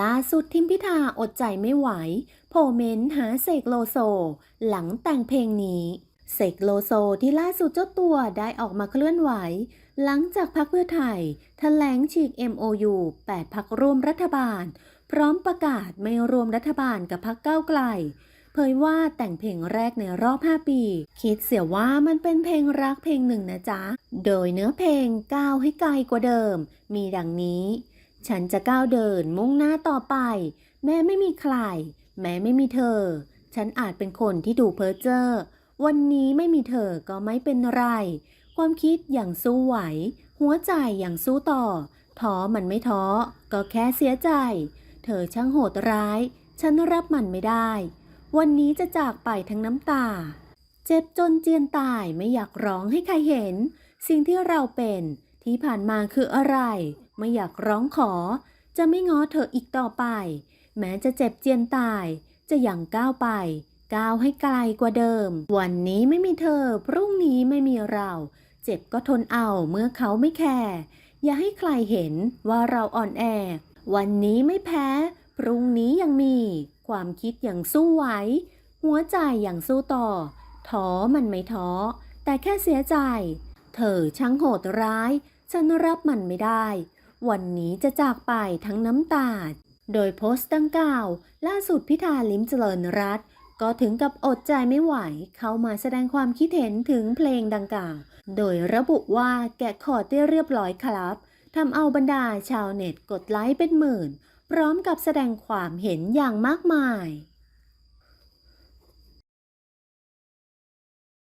ล่าสุดทิมพิธาอดใจไม่ไหวโพเมนหาเสกโลโซ หลังแต่งเพลงนี้เสกโลโซที่ล่าสุดเจ้าตัวได้ออกมาเคลื่อนไหว หลังจากพักเพื่อไทยแถลงฉีก MOU 8พักร่วมรัฐบาล พร้อมประกาศไม่รวมรัฐบาลกับพักก้าวไกล เผยว่าแต่งเพลงแรกในรอบ 5 ปี คิดเสียว่ามันเป็นเพลงรักเพลงหนึ่งนะจ๊ะ โดยเนื้อเพลงก้าวให้ไกลกว่าเดิม มีดังนี้ ฉันจะก้าวเดินมุ่งหน้าต่อไป แม้ไม่มีใคร แม้ไม่มีเธอ ฉันอาจเป็นคนที่ดูเพ้อเจ้อวันนี้ไม่มีเธอก็ไม่เป็นไร ความคิดอย่างสู้ไหว หัวใจอย่างสู้ต่อ ท้อมันไม่ท้อ ก็แค่เสียใจ เธอช่างโหดร้าย ฉันรับมันไม่ได้ วันนี้จะจากไปทั้งน้ำตา เจ็บจนเจียนตายไม่อยากร้องให้ใครเห็น สิ่งที่เราเป็นที่ผ่านมาคืออะไร ไม่อยากร้องขอ จะไม่ง้อเธออีกต่อไป แม้จะเจ็บเจียนตาย จะยังก้าวไป ก้าวให้ไกลกว่าเดิม วันนี้ไม่มีเธอ พรุ่งนี้ไม่มีเรา เจ็บก็ทนเอาเมื่อเขาไม่แคร์อย่าให้ใครเห็นว่าเราอ่อนแอ วันนี้ไม่แพ้ พรุ่งนี้ยังมี ความคิดอย่างสู้ไหวหัวใจอย่างสู้ต่อ ท้อมันไม่ท้อ แต่แค่เสียใจ เธอช่างโหดร้าย ฉันรับมันไม่ได้ วันนี้จะจากไปทั้งน้ำตา โดยโพสต์ดังกล่าว ล่าสุดพิธาลิมเจริญรัตก็ถึงกับอดใจไม่ไหว เข้ามาแสดงความคิดเห็นถึงเพลงดังกล่าว โดยระบุว่าแกะคอร์ดได้เรียบร้อยครับทำเอาบรรดาชาวเน็ตกดไลค์เป็นหมื่น พร้อมกับแสดงความเห็นอย่างมากมาย